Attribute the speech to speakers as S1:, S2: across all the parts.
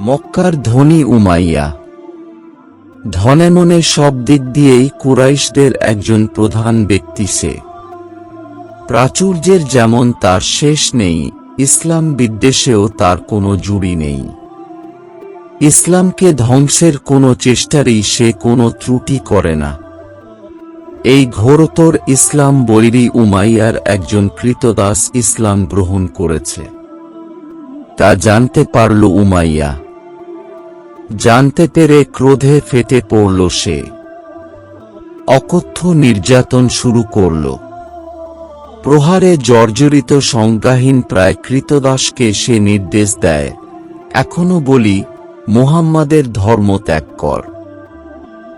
S1: মক্কার ধনী উমাইয়া। ধনে মনে সব দিক দিয়েই কুরাইশদের একজন প্রধান ব্যক্তি সে। প্রাচুর্যের যেমন তার শেষ নেই, ইসলাম বিদ্বেষেও তার কোনো জুড়ি নেই। ইসলামকে ধ্বংসের কোনো চেষ্টারই সে কোনো ত্রুটি করে না। এই ঘোরতর ইসলাম বৈরি উমাইয়ার একজন কৃতদাস ইসলাম গ্রহণ করেছে। তা জানতে পারল উমাইয়া। জানতে পেরে ক্রোধে ফেটে পড়ল সে। অকথ্য নির্যাতন শুরু করল। প্রহারে জর্জরিত সংজ্ঞাহীন প্রায় কৃতদাসকে সে নির্দেশ দেয়, এখনও বলি, মুহাম্মাদের ধর্ম ত্যাগ কর।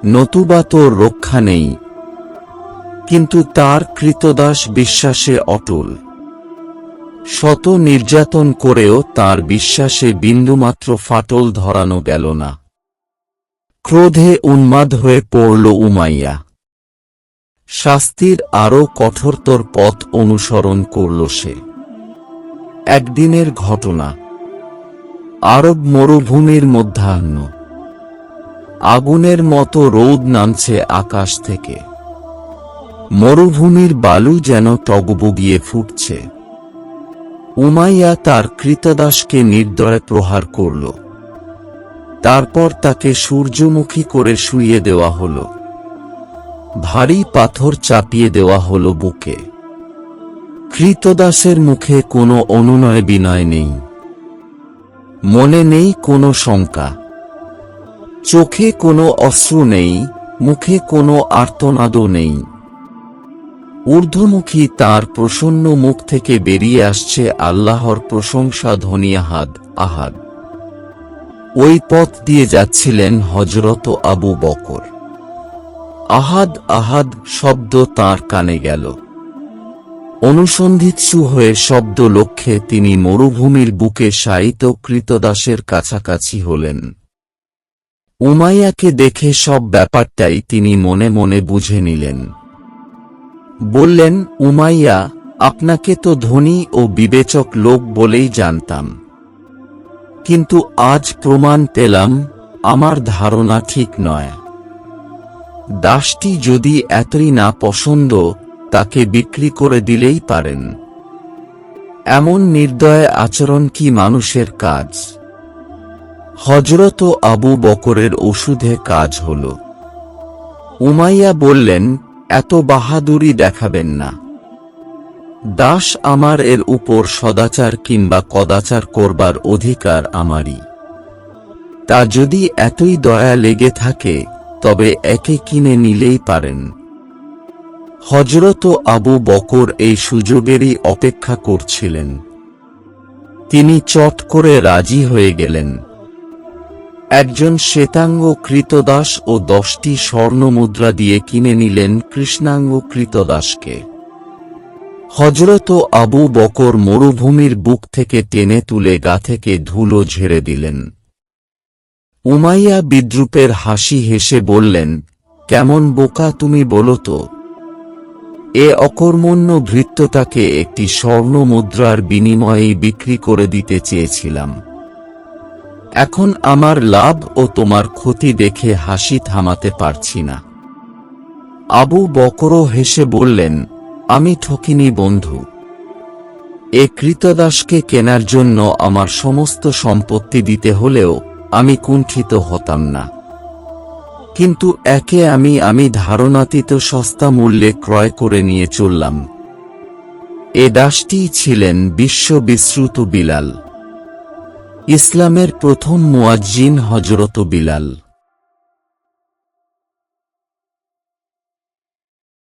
S1: নতুবা তোর রক্ষা নেই। কিন্তু তার কৃতদাস বিশ্বাসে অটল। শত নির্যাতন করেও তার বিশ্বাসে বিন্দুমাত্র ফাটল ধরানো গেল না। ক্রোধে উন্মাদ হয়ে পড়ল উমাইয়া। শাস্তির আরও কঠোরতর পথ অনুসরণ করল সে। একদিনের ঘটনা। আরব মরুভূমির মধ্যাহ্ন। আগুনের মতো রোদ নামছে আকাশ থেকে। মরুভূমির বালু যেন টগবগিয়ে ফুটছে। উমাইয়া তার কৃতদাসকে নির্দয় প্রহার করল। তারপর তাকে সূর্যমুখী করে শুইয়ে দেওয়া হল। ভারী পাথর চাপিয়ে দেওয়া হল বুকে। কৃতদাসের মুখে কোনো অনুনয় বিনয় নেই। মনে নেই কোনো শঙ্কা। চোখে কোনো অশ্রু নেই, মুখে কোনো আর্তনাদও নেই। ঊর্ধ্বমুখী তার প্রসন্ন মুখ থেকে বেরিয়ে আসছে আল্লাহর প্রশংসা ধ্বনি আহাদ ওই পথ দিয়ে যাচ্ছিলেন হজরত আবু বকর। আহাদ আহাদ শব্দ তার কানে গেল। অনুসন্ধিৎসু হয়ে শব্দ লক্ষ্যে তিনি মরুভূমির বুকে শায়িত কৃতদাসের কাছাকাছি হলেন। উমাইয়াকে দেখে সব ব্যাপারটাই তিনি মনে মনে বুঝে নিলেন। বললেন, উমাইয়া, আপনাকে তো ধনী ও বিবেচক লোক বলেই জানতাম। কিন্তু আজ প্রমাণ পেলাম, আমার ধারণা ঠিক নয়। দাসটি যদি এতই না পছন্দ তাকে বিক্রি করে দিলেই পারেন। এমন নির্দয় আচরণ কি মানুষের কাজ? হজরত আবু বকরের ওষুধে কাজ হল। উমাইয়া বললেন এত বাহাদুরি দেখাবেন না। দাস আমার এর উপর সদাচার কিংবা কদাচার করবার অধিকার আমারই। তা যদি এতই দয়া লেগে থাকে, তবে একে কিনে নিলেই পারেন। হজরত আবু বকর এই সুযোগেরই অপেক্ষা করছিলেন। তিনি চট করে রাজি হয়ে গেলেন। একজন শ্বেতাঙ্গ কৃতদাস ও দশটি স্বর্ণমুদ্রা দিয়ে কিনে নিলেন কৃষ্ণাঙ্গ কৃতদাসকে। হজরত আবু বকর মরুভূমির বুক থেকে টেনে তুলে গা থেকে ধুলো ঝেড়ে দিলেন। উমাইয়া বিদ্রুপের হাসি হেসে বললেন, কেমন বোকা তুমি বলো তো। এ অকর্মণ্য ভৃত্যটাকে একটি স্বর্ণ মুদ্রার বিনিময়েই বিক্রি করে দিতে চেয়েছিলাম। এখন আমার লাভ ও তোমার ক্ষতি দেখে হাসি থামাতে পারছি না। আবু বকরও হেসে বললেন, আমি ঠকিনি বন্ধু। এ কৃতদাসকে কেনার জন্য আমার সমস্ত সম্পত্তি দিতে হলেও আমি কুণ্ঠিত হতাম না। কিন্তু একে আমি আমি ধারণাতীত সস্তা মূল্যে ক্রয় করে নিয়ে চললাম। এ দাসটিই ছিলেন বিশ্ব বিশ্রুত বিলাল। ইসলামের প্রথম মুয়াজ্জিন হজরত বিলাল।